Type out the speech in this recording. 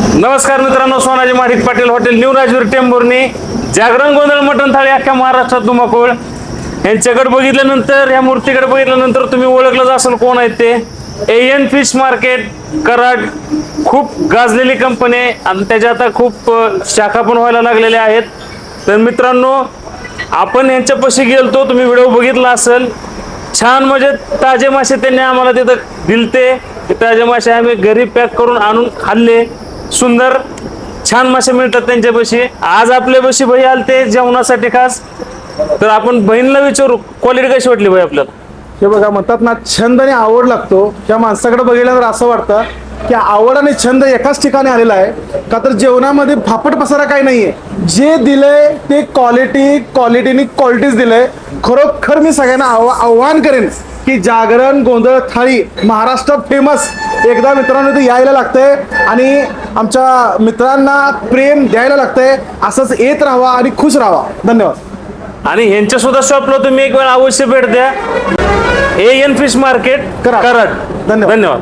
नमस्कार मित्रांनो Sonaji Madik Patil hotel new Rajveer Tembhurni जागरण गोंधळ मटण थाळी अख्ख्या महाराष्ट्रात धुमाकूळ. यांच्याकडे बघितल्यानंतर या मूर्तीकडे बघितल्यानंतर तुम्ही ओळखलंच असेल कोण आहेत ते. एन फिश मार्केट कराड खूप गाजलेली कंपनी आहे. आणि त्याच्या आता खूप शाखा पण व्हायला लागलेल्या आहेत. तर मित्रांनो आपण यांच्यापाशी गेलतो तुम्ही व्हिडिओ बघितला असेल. छान म्हणजे ताजे मासे त्यांनी आम्हाला तिथं दिलते. ते ताजे मासे आम्ही घरी पॅक करून आणून खाल्ले. सुंदर छान मासे मिळतात त्यांच्यापाशी आज आपल्यापाशी भाई आलते जेवणासाठी खास. तर आपण बहिणीला विचारू क्वालिटी कशी वाटली भाई आपल्याला? हे बघा म्हणतात ना छंद आणि आवड लागतो. त्या माणसाकडे बघितल्यानंतर असं वाटतं की आवड आणि छंद एकाच ठिकाणी आलेला आहे. का तर जेवणामध्ये फापट पसारा काही नाहीये. जे दिलंय ते क्वालिटी क्वालिटीनी क्वालिटीज दिलंय. खरोखर मी सगळ्यांना आव्हा- आव्हान करेन की जागरण गोंधळ थाळी महाराष्ट्रात फेमस एकदा मित्रांनो इथे यायला लागतंय आणि आमच्या मित्रांना प्रेम द्यायला लागतंय. असंच येत राहावा आणि खुश राहावा. धन्यवाद. आणि ह्यांच्या सुद्धा शॉपला तुम्ही एक वेळ अवश्य भेट द्या. A N fish market Karad. Karad. धन्यवाद. धन्यवाद.